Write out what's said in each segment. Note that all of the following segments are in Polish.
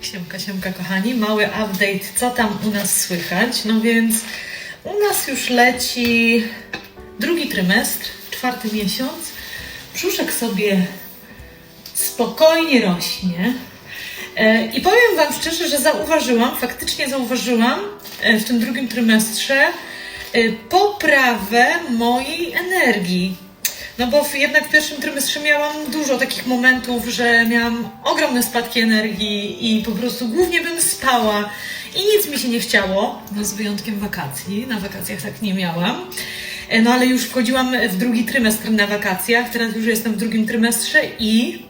Siemka, siemka kochani, mały update, co tam u nas słychać. No więc u nas już leci drugi trymestr, czwarty miesiąc. Brzuszek sobie spokojnie rośnie. E, I powiem Wam szczerze, że zauważyłam, faktycznie zauważyłam e, w tym drugim trymestrze e, poprawę mojej energii. No bo w, jednak w pierwszym trymestrze miałam dużo takich momentów, że miałam ogromne spadki energii i po prostu głównie bym spała i nic mi się nie chciało, no z wyjątkiem wakacji. Na wakacjach tak nie miałam. E, No ale już wchodziłam w drugi trymestr na wakacjach, teraz już jestem w drugim trymestrze i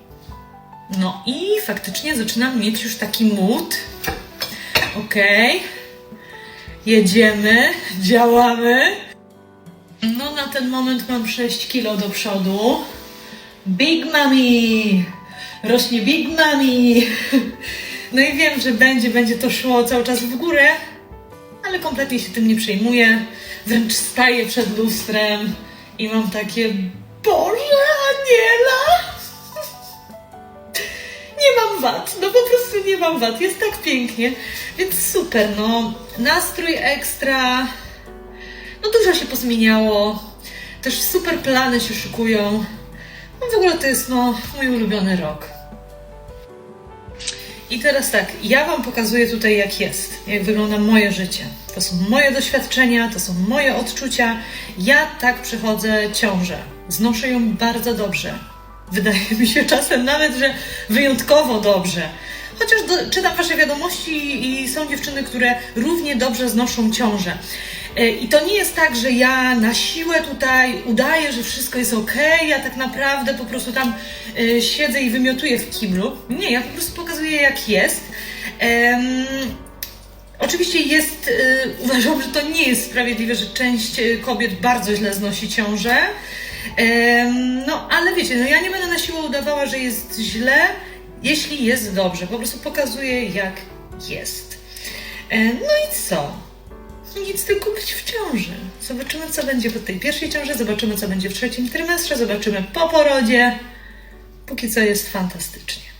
no i faktycznie zaczynam mieć już taki mood. Okej. Jedziemy, działamy. No na ten moment mam 6 kilo do przodu. Big Mami! Rośnie Big Mami! No i wiem, że będzie, będzie to szło cały czas w górę, ale kompletnie się tym nie przejmuję. Wręcz staję przed lustrem i mam takie Boże, Aniela! Nie mam wad, no po prostu nie mam wad, jest tak pięknie, więc super, no nastrój ekstra, no dużo się pozmieniało, też super plany się szykują, no w ogóle to jest no mój ulubiony rok. I teraz tak, ja Wam pokazuję tutaj jak jest, jak wygląda moje życie. To są moje doświadczenia, to są moje odczucia. Ja tak przechodzę ciążę. Znoszę ją bardzo dobrze. Wydaje mi się czasem nawet, że wyjątkowo dobrze. Chociaż do, czytam Wasze wiadomości i są dziewczyny, które równie dobrze znoszą ciążę. E, I to nie jest tak, że ja na siłę tutaj udaję, że wszystko jest ok, ja tak naprawdę po prostu tam e, siedzę i wymiotuję w kiblu. Nie, ja po prostu pokazuję jak jest. Em, Oczywiście jest, y, uważam, że to nie jest sprawiedliwe, że część kobiet bardzo źle znosi ciążę. Em, no, ale wiecie, no ja nie będę na siłę udawała, że jest źle, jeśli jest dobrze. Po prostu pokazuję, jak jest. E, no i co? Nic tylko być w ciąży. Zobaczymy, co będzie po tej pierwszej ciąży, zobaczymy, co będzie w trzecim trymestrze, zobaczymy po porodzie. Póki co jest fantastycznie.